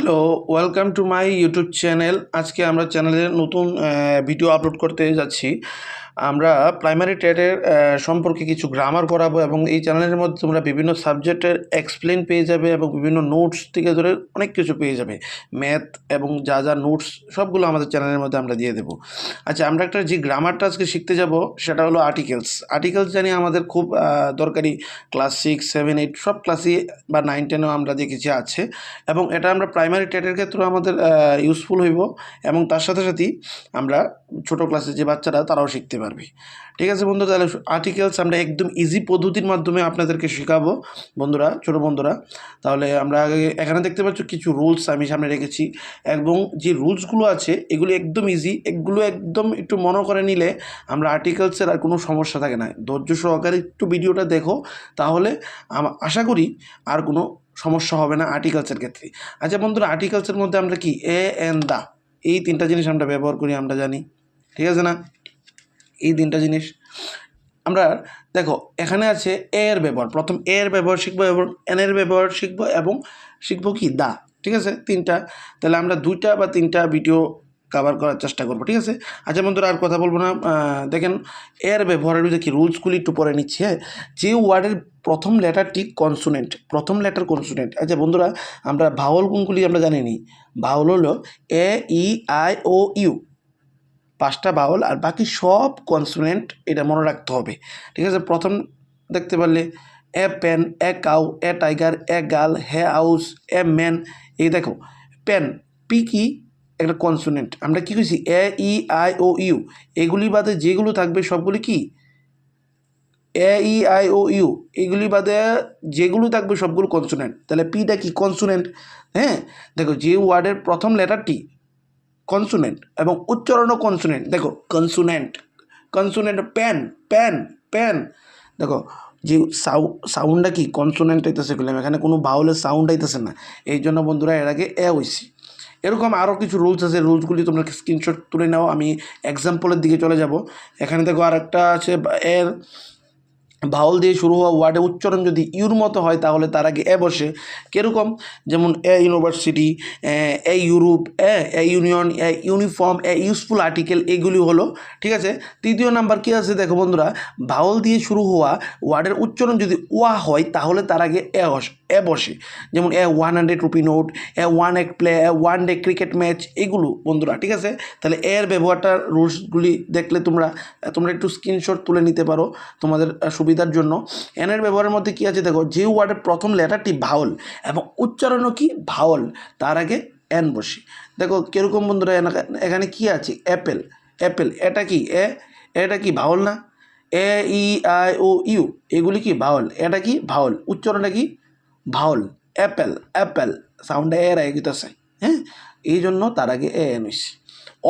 Hello welcome to my YouTube channel আজকে আমরা চ্যানেলে নতুন ভিডিও আপলোড করতে যাচ্ছি। আমরা প্রাইমারি টেটের সম্পর্কে কিছু গ্রামার করাবো এবং এই চ্যানেলের মধ্যে তোমরা বিভিন্ন সাবজেক্টের এক্সপ্লেন পেয়ে যাবে এবং বিভিন্ন নোটস থেকে ধরে অনেক কিছু পেয়ে যাবে। ম্যাথ এবং যা যা নোটস সবগুলো আমাদের চ্যানেলের মধ্যে আমরা দিয়ে দেবো। আচ্ছা আমরা একটা যে গ্রামারটা আজকে শিখতে যাব, সেটা হলো আর্টিকেলস আর্টিকেলস জানি আমাদের খুব দরকারি। ক্লাস সিক্স সেভেন এইট সব ক্লাসে বা নাইন টেনেও আমরা দেখেছি আছে। এবং এটা আমরা প্রাইমারি টেটের ক্ষেত্রেও আমাদের ইউজফুল হইব এবং তার সাথে সাথেই আমরা ছোটো ক্লাসে যে বাচ্চারা, তারাও শিখতে পারবে। ঠিক আছে বন্ধু, তাহলে আর্টিকেলস আমরা একদম ইজি পদ্ধতির মাধ্যমে আপনাদেরকে শেখাবো। বন্ধুরা, ছোটো বন্ধুরা, তাহলে আমরা আগে এখানে দেখতে পাচ্ছ কিছু রুলস আমি সামনে রেখেছি এবং যে রুলসগুলো আছে, এগুলো একদম ইজি এগুলো একদম একটু মনে করে নিলে আমরা আর্টিকেলসের আর কোনো সমস্যা থাকে না। ধৈর্য সহকারে একটু ভিডিওটা দেখো, তাহলে আশা করি আর কোনো সমস্যা হবে না আর্টিকালচার ক্ষেত্রে। আচ্ছা বন্ধুরা আর্টিকালচার মধ্যে আমরা কি? এ এন দা এই তিনটা জিনিস আমরা ব্যবহার করি, আমরা জানি। ঠিক আছে না? এই তিনটা জিনিস। আমরা, দেখো, এখানে আছে এর ব্যবহার। প্রথম এর ব্যবহার শিখব এবং এন এর ব্যবহার শিখব এবং শিখব কি? দা ঠিক আছে? তিনটা। তাহলে আমরা দুইটা বা তিনটা ভিডিও কভার করার চেষ্টা করব, ঠিক আছে? আচ্ছা বন্ধুরা, আর কথা বলব না। দেখেন, এর ব্যবহারের কি রুলসগুলি একটু পরে নিচ্ছি হ্যাঁ? যে ওয়ার্ডের প্রথম লেটারটি কনসোনেন্ট প্রথম লেটার কনসোনেন্ট আচ্ছা বন্ধুরা, আমরা ভাওয়াল কোনগুলি আমরা জানি নি ভাওয়াল হলো এ, ই, আই, ও, ইউ। পাঁচটা বাউল আর বাকি সব কনসোনেন্ট এটা মনে রাখতে হবে, ঠিক আছে? প্রথম দেখতে পারলে, a pen, a cow, a tiger, a girl a house, a man. এই দেখো, পেন, পি কি? একটা কনসোনেন্ট আমরা কি কইছি? A, E, I, O, U. এগুলি বাদে যেগুলো থাকবে সবগুলি কি? A, E, I, O, U. এগুলি বাদে যেগুলো থাকবে সবগুলো কনসোনেন্ট তাহলে পিটা কি কনসোনেন্ট হ্যাঁ? দেখো, যে ওয়ার্ডের প্রথম লেটারটি কনসোনেন্ট এবং উচ্চারণও কনসোনেন্ট দেখো consonant consonant pan pan pan দেখো, যে সাউ সাউন্ডটা কি? কনসোনেন্ট আইতেছে বললাম এখানে কোনো বাউলের সাউন্ড আইতেছে না। এই জন্য বন্ধুরা এর আগে এ হয়েছি এরকম আরও কিছু রুলস আছে রুলসগুলি তোমরা স্ক্রিনশট তুলে নাও, আমি এক্সাম্পলের দিকে চলে যাব। এখানে দেখো আর একটা আছে, এর ভাওল দিয়ে শুরু হওয়া ওয়ার্ডে উচ্চারণ যদি ইউর মতো হয়, তাহলে তার আগে এ বসে। কীরকম? যেমন a university a Europe, a a union, a uniform, a useful article এগুলি হলো, ঠিক আছে? তৃতীয় নাম্বার কী আছে দেখো বন্ধুরা ভাওল দিয়ে শুরু হওয়া ওয়ার্ডের উচ্চারণ যদি ওয়া হয়, তাহলে তার আগে এ বসে। এ বসে। যেমন a one hundred rupee note a one act play a one day cricket match এগুলো বন্ধুরা, ঠিক আছে? তাহলে এর ব্যবহারটা রুলসগুলি দেখলে তোমরা তোমরা একটু স্ক্রিনশট তুলে নিতে পারো তোমাদের সুবিধার জন্য। এনের ব্যবহারের মধ্যে কী আছে দেখো, যে ওয়ার্ডের প্রথম লেটারটি ভাওল এবং উচ্চারণও কি ভাওল তার আগে এন বসি। দেখো কীরকম বন্ধুরা এখানে কি আছে? অ্যাপেল অ্যাপেল এটা কি? এ, এটা কি ভাওল না? এ ই আই ও ইউ এগুলি কি ভাওল এটা কি ভাওল উচ্চারণটা কি? ভাওল, অ্যাপেল অ্যাপেল সাউন্ডটা এর আগে গিতেছে হ্যাঁ? এই জন্য তার আগে এ এন হইছে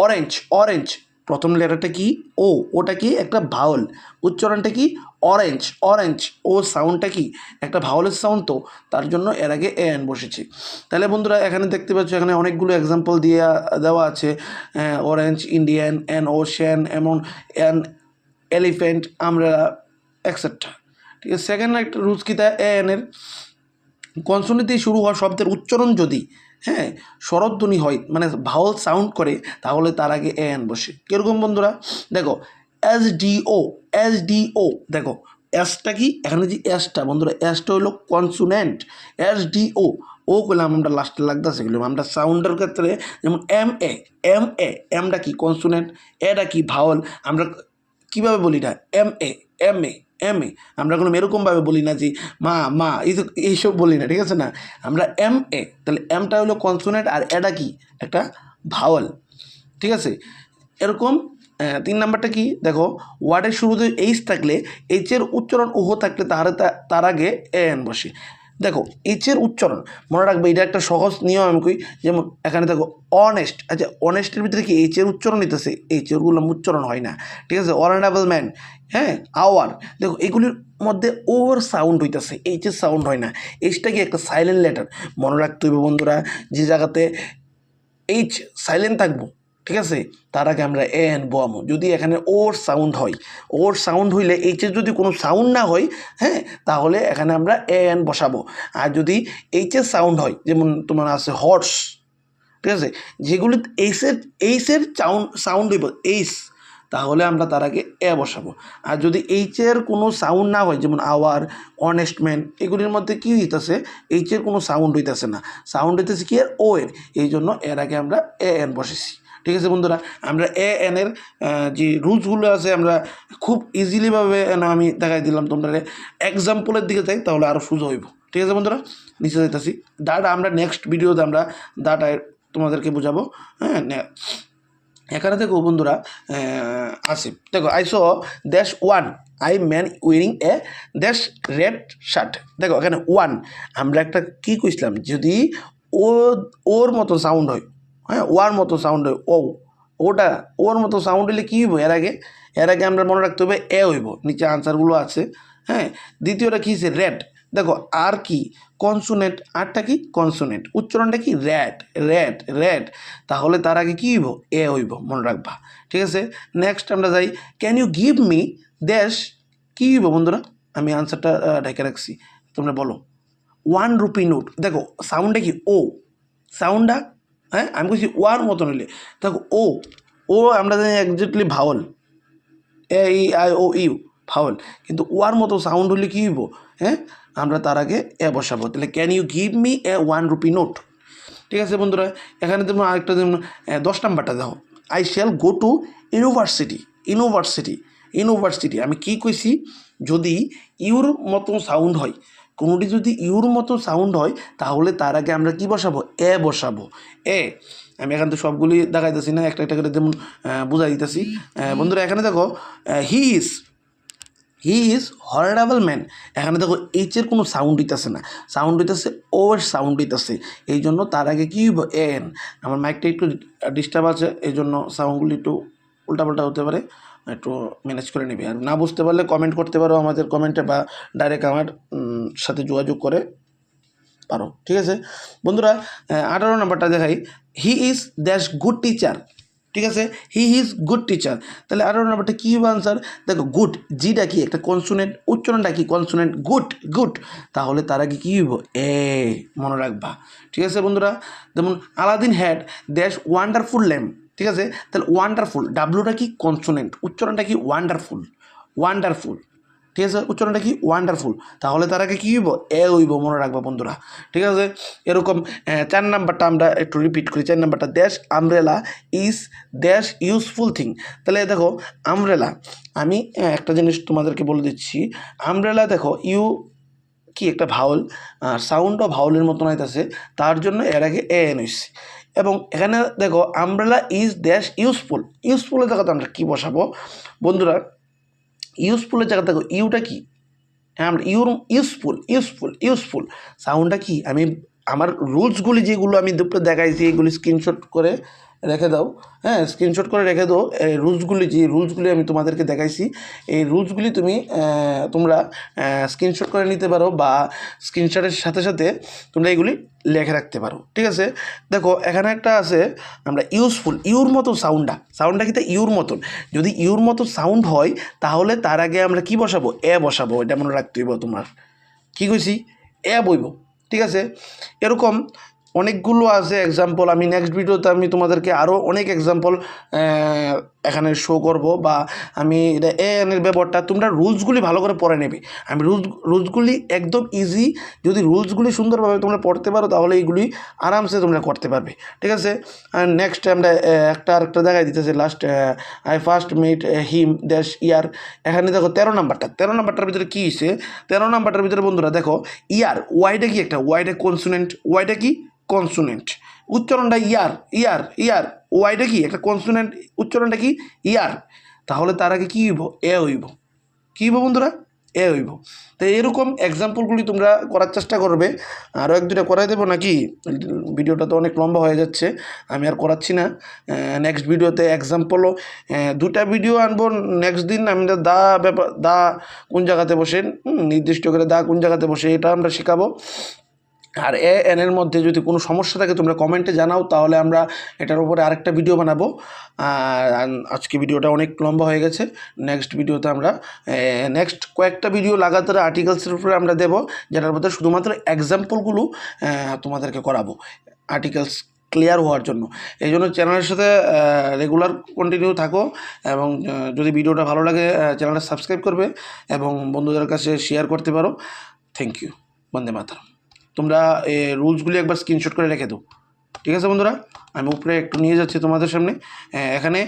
অরেঞ্জ অরেঞ্জ প্রথম লেটারটা কি? ও, ওটা কি? একটা ভাওল। উচ্চারণটা কি? অরেঞ্জ অরেঞ্জ ও সাউন্ডটা কি? একটা ভাওলের সাউন্ড তো, তার জন্য এর আগে এ, এন বসেছে। তাহলে বন্ধুরা, এখানে দেখতে পাচ্ছ, এখানে অনেকগুলো এক্সাম্পল দিয়ে দেওয়া আছে। অরেঞ্জ ইন্ডিয়ান অ্যান ওশেন এমন অ্যান এলিফেন্ট আমরা এক্সেট্রা ঠিক আছে সেকেন্ড একটা রুলস কী তা? এ এনের কনসোনেন্ট শুরু হওয়া শব্দের উচ্চারণ যদি হ্যাঁ স্বরধ্বনি হয় মানে ভাওয়াল সাউন্ড করে, তাহলে তার আগে এ এন বসে। কীরকম বন্ধুরা? দেখো, S D O, S D O, দেখো, এসটা কি? এখানে যে এসটা, বন্ধুরা, এসটা হলো কনসোনেন্ট এস ডি ও। ও করলাম আমরা লাস্টে লাগতেছে গেলাম আমরা সাউন্ডের ক্ষেত্রে যেমন এম এ এম এ, এমটা কি কনসোনেন্ট এটা কি ভাওয়াল আমরা কীভাবে বলি না M A M A. M A আমরা কোনো এরকমভাবে বলি না যে, মা মা, এই এইসব বলি না, ঠিক আছে না? আমরা এম এ তাহলে এমটা হলো কনসোনেন্ট আর এটা কি? একটা ভাওয়াল ঠিক আছে? এরকম তিন নাম্বারটা কি? দেখো ওয়ার্ডের শুরুতে এইচ থাকলে এইচের উচ্চারণ ওহ থাকলে তার তার আগে এ এন বসে। দেখো এইচের উচ্চারণ, মনে রাখবে এটা একটা সহজ নিয়ম আমি কই, যেমন এখানে দেখো অনেস্ট আচ্ছা অনেস্টের ভিতরে কি এইচের উচ্চারণ নিতেছে? এইচেরগুলো উচ্চারণ হয় না, ঠিক আছে? অনারেবল ম্যান হ্যাঁ আওয়ার দেখো, এগুলির মধ্যে ওভার সাউন্ড হইতেছে এইচের সাউন্ড হয় না এইচটা কি একটা সাইলেন্ট লেটার মনে রাখতে হবে বন্ধুরা, যে জায়গাতে এইচ সাইলেন্ট থাকব ঠিক আছে? তার আগে আমরা এ এন বোয়ামো যদি এখানে ওর সাউন্ড হয়, ওর সাউন্ড হইলে এইচের যদি কোনো সাউন্ড না হয় হ্যাঁ? তাহলে এখানে আমরা এ এন বসাবো। আর যদি এইচের সাউন্ড হয়, যেমন তোমার আছে হর্স ঠিক আছে? যেগুলি এইসের এইসের চাউন্ড সাউন্ড হইব এইস তাহলে আমরা তার আগে এ বসাবো। আর যদি এইচের কোনো সাউন্ড না হয়, যেমন আওয়ার অনেস্টম্যান এগুলির মধ্যে কী হইতেছে? এইচের কোনো সাউন্ড হইতেছে না। সাউন্ড হইতেছে কি? এর ও এর। এই জন্য এর আগে আমরা এ এন বসেছি। ঠিক আছে বন্ধুরা, আমরা এ এন এর যে রুলসগুলো আছে আমরা খুব ইজিলিভাবে আমি দেখাই দিলাম তোমরা এক্সাম্পলের দিকে যাই, তাহলে আরও সুযোগ হইব। ঠিক আছে বন্ধুরা, নিচে যাইতেছি। দাটা আমরা নেক্সট ভিডিওতে আমরা দাটায় তোমাদেরকে বোঝাবো। হ্যাঁ এখানে দেখো বন্ধুরা আছে। দেখো I saw dash one I man winning a dash red shirt দেখো, এখানে ওয়ান আমরা একটা কী কইছিলাম? যদি ও, ওর মতো সাউন্ড হয় হ্যাঁ ওয়ার মতো সাউন্ড হয় ও ওটা, ওর মতো সাউন্ড হলে কী হইব? এর আগে এর আগে আমরা মনে রাখতে হবে এ হইব, নিচে আনসারগুলো আছে হ্যাঁ। দ্বিতীয়টা কী হচ্ছে রেড দেখো, আর কি? কনসোনেন্ট আরটা কি? কনসোনেন্ট উচ্চারণটা কি? র্যাড র্যাড র্যাড তাহলে তার আগে কী হইব? এ হইব, মনে রাখবা। ঠিক আছে? নেক্সট আমরা যাই। ক্যান ইউ গিভ মি দেশ কী হইব বন্ধুরা? আমি আনসারটা ঢেকে রাখছি। তোমরা বলো। ওয়ান রুপি নোট দেখো সাউন্ডটা কি? ও। সাউন্ডটা হ্যাঁ? আমি বলছি, ওয়ার মতন হইলে। দেখো, ও ও আমরা জানি exactly vowel A E I O U vowel কিন্তু ওয়ার মতো সাউন্ড হলে কী হইব? হ্যাঁ? আমরা তার আগে এ বসাবো। তাহলে can you give me a one rupee note ঠিক আছে বন্ধুরা, এখানে তুমি আরেকটা যেমন দশ নাম্বারটা দেখো। I shall go to university university university আমি কি কইছি? যদি ইউর মতো সাউন্ড হয় কোনোটি যদি ইউর মতো সাউন্ড হয়, তাহলে তার আগে আমরা কি বসাবো? এ বসাবো। এ, আমি এখান থেকে সবগুলি দেখাইতেছি না, একটা একটা করে যেমন বুঝাই দিতেছি। বন্ধুরা, এখানে দেখো he is he is honourable man. এখানে দেখো এইচের কোনো সাউন্ড হইতেছে না। সাউন্ড হইতেছে ওর সাউন্ড হইতেছে। এই জন্য তার আগে কী এন। আমার মাইকটা একটু ডিস্টার্ব আছে এই জন্য সাউন্ডগুলি একটু উল্টাপাল্টা হতে পারে। একটু ম্যানেজ করে নিবি। আর না বুঝতে পারলে কমেন্ট করতে পারো আমাদের কমেন্টে বা ডাইরেক্ট আমার সাথে যোগাযোগ করে পারো। ঠিক আছে? বন্ধুরা আঠারো নাম্বারটা দেখাই। He is dash good teacher ঠিক আছে? হি ইজ গুড টিচার তাহলে আঠারো নাম্বারটা কী হবে আনসার দেখো গুড জিটা কি? একটা কনসোনেন্ট উচ্চারণটা কি? কনসোনেন্ট গুড গুড তাহলে তার আগে কী হইব? এ, মনে রাখবা। ঠিক আছে বন্ধুরা? যেমন Aladdin had dash wonderful lamp ঠিক আছে? তাহলে ওয়ান্ডারফুল ডাব্লুটা কি কনসোনেন্ট উচ্চারণটা কি ওয়ান্ডারফুল ওয়ান্ডারফুল ঠিক আছে? উচ্চারণটা কি ওয়ান্ডারফুল তাহলে তার আগে কী হইব? এ হইব, মনে রাখবা বন্ধুরা। ঠিক আছে? এরকম চার নাম্বারটা আমরা একটু রিপিট করি। চার নাম্বারটা dash umbrella is dash useful thing তাহলে দেখো আমরেলা আমি একটা জিনিস তোমাদেরকে বলে দিচ্ছি। আমরেলা দেখো ইউ কি একটা ভাওল সাউন্ডও ভাওলের মতন হইতেছে, তার জন্য এর আগে এ এন হইছে। এবং এখানে দেখো আমব্রেলা ইজ ড্যাশ ইউজফুল ইউজফুলের জায়গাতে আমরা কী বসাবো? বন্ধুরা ইউজফুলের জায়গা দেখো ইউটা কি? হ্যাঁ আমরা ইউর ইউজফুল ইউজফুল ইউজফুল সাউন্ডটা কি? আমি আমার রুলসগুলি যেগুলো আমি দুপুরে দেখাইছি, এগুলি স্ক্রিনশট করে রেখে দাও। হ্যাঁ স্ক্রিনশট করে রেখে দাও। এই রুলসগুলি যে রুলসগুলি আমি তোমাদেরকে দেখাইছি, এই রুলসগুলি তুমি তোমরা স্ক্রিনশট করে নিতে পারো বা স্ক্রিনশটের সাথে সাথে তোমরা এগুলি লেখে রাখতে পারো। ঠিক আছে? দেখো, এখানে একটা আছে, আমরা ইউজফুল ইউর মতো সাউন্ডটা সাউন্ডটা কিন্তু ইউর মতন। যদি ইউর মতো সাউন্ড হয়, তাহলে তার আগে আমরা কি বসাবো? এ বসাবো। এটা মনে রাখতে হইব তোমার। কী কইছি? এ বইব। ঠিক আছে? এরকম অনেকগুলো আছে। এক্সাম্পল আমি নেক্সট ভিডিওতে আমি তোমাদেরকে আরও অনেক এক্সাম্পল এখানে শো করব বা আমি এটা, এ, এনের ব্যাপারটা তোমরা রুলসগুলি ভালো করে পড়ে নেবে। আমি রুলস রুলসগুলি একদম ইজি যদি রুলসগুলি সুন্দরভাবে তোমরা পড়তে পারো তাহলে এইগুলি আরামসে তোমরা করতে পারবে। ঠিক আছে? নেক্সট আমরা একটা আরেকটা দেখাই দিতেছে last I first met him dash year এখানে দেখো তেরো নাম্বারটা। তেরো নাম্বারটার ভিতরে কী হয়েছে তেরো নাম্বারটার ভিতরে বন্ধুরা দেখো ইয়ার ওয়াইটা কি একটা? ওয়াইটা কনসুনেন্ট ওয়াইটা কি? কনসোনেন্ট উচ্চারণটা ইয়ার ইয়ার ইয়ার ওয়াইটা কি? একটা কনসোনেন্ট উচ্চারণটা কি? ইয়ার তাহলে তার আগে কী হইব? এ হইব। কী হইব বন্ধুরা? এ হইব। তো এরকম এক্সাম্পলগুলি তোমরা করার চেষ্টা করবে। আরও এক দুটা করাই দেবো নাকি? ভিডিওটা তো অনেক লম্বা হয়ে যাচ্ছে। আমি আর করাচ্ছি না। নেক্সট ভিডিওতে এক্সাম্পলও দুটা ভিডিও আনব নেক্সট দিন। আমরা দা ব্যাপার দা কোন জায়গাতে বসে নির্দিষ্ট করে দা কোন জায়গাতে বসে, এটা আমরা শেখাবো। আর এ এনের মধ্যে যদি কোনো সমস্যা থাকে, তোমরা কমেন্টে জানাও, তাহলে আমরা এটার উপরে আরেকটা ভিডিও বানাবো। আজকে ভিডিওটা অনেক লম্বা হয়ে গেছে। নেক্সট ভিডিওতে আমরা নেক্সট কয়েকটা ভিডিও লাগাতার আর্টিকেলসের উপরে আমরা দেবো, যেটার মধ্যে শুধুমাত্র এক্সাম্পলগুলো তোমাদেরকে করাবো আর্টিকেলস ক্লিয়ার হওয়ার জন্য। এই জন্য চ্যানেলের সাথে রেগুলার কন্টিনিউ থাকো, এবং যদি ভিডিওটা ভালো লাগে চ্যানেলটা সাবস্ক্রাইব করবে, এবং বন্ধুদের কাছে শেয়ার করতে পারো। Thank you Bande Mataram. তোমরা রুলসগুলি একবার স্ক্রিনশট করে রেখে দাও। ঠিক আছে বন্ধুরা? আমি উপরে একটু নিয়ে যাচ্ছি তোমাদের সামনে। এখানে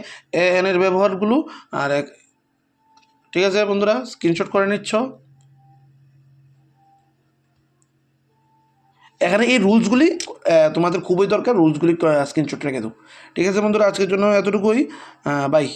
এ এনের ব্যবহারগুলো, আর এক, ঠিক আছে বন্ধুরা? স্ক্রিনশট করে নিচ্ছ। এখানে এই রুলসগুলি তোমাদের খুবই দরকার। রুলসগুলি স্ক্রিনশট রেখে দাও। ঠিক আছে বন্ধুরা? আজকের জন্য এতটুকুই। বাই।